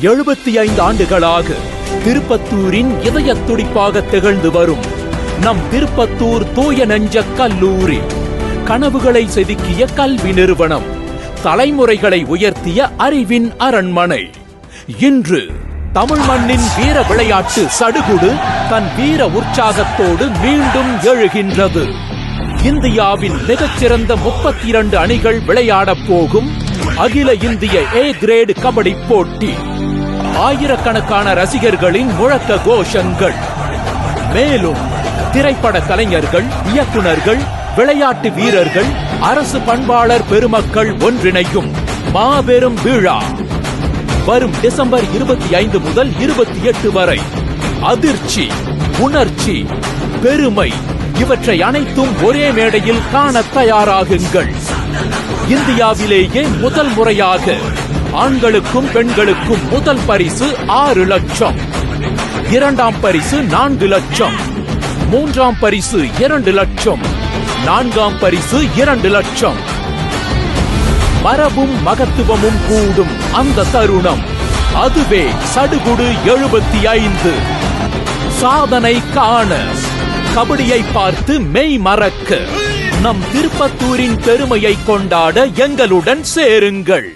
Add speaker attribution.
Speaker 1: எழுபத்தி ஐந்து ஆண்டுகளாக திருப்பத்தூரின் இதய துடிப்பாக திகழ்ந்து வரும் நம் திருப்பத்தூர் தூய நெஞ்ச கல்லூரி. கனவுகளை செதுக்கிய கல்வி நிறுவனம் தலைமுறைகளை உயர்த்திய அறிவின் அரண்மனை. இன்று தமிழ் மண்ணின் வீர விளையாட்டு சடுகுடு தன் வீர உற்சாகத்தோடு மீண்டும் எழுகின்றது. இந்தியாவின் மிகச்சிறந்த முப்பத்தி இரண்டு அணிகள் விளையாடப் போகும் அகில இந்திய ஏ கிரேடு கபடி போட்டி. ஆயிரக்கணக்கான ரசிகர்களின் முழக்க கோஷங்கள். மேலும் திரைப்பட கலைஞர்கள் இயக்குனர்கள் விளையாட்டு வீரர்கள் அரசு பண்பாளர் பெருமக்கள் ஒன்றிணையும் மாபெரும் விழா. வரும் டிசம்பர் இருபத்தி ஐந்து முதல் இருபத்தி எட்டு வரை. அதிர்ச்சி உணர்ச்சி பெருமை இவற்றை அனைத்தும் ஒரே மேடையில் காண தயாராகுங்கள். இந்தியாவிலேயே முதல் முறையாக ஆண்களுக்கும் பெண்களுக்கும் முதல் பரிசு ஆறு லட்சம். இரண்டாம் பரிசு நான்கு லட்சம். மூன்றாம் பரிசு இரண்டு லட்சம். நான்காம் பரிசு இரண்டு லட்சம். மரபும் மகத்துவமும் கூடும் அந்த தருணம். அதுவே சடுகுடு எழுபத்தி ஐந்து. சாதனை காண. கபடியை பார்த்து மெய் மறக்க. நம் திருப்பத்தூரின் பெருமையை கொண்டாட எங்களுடன் சேருங்கள்.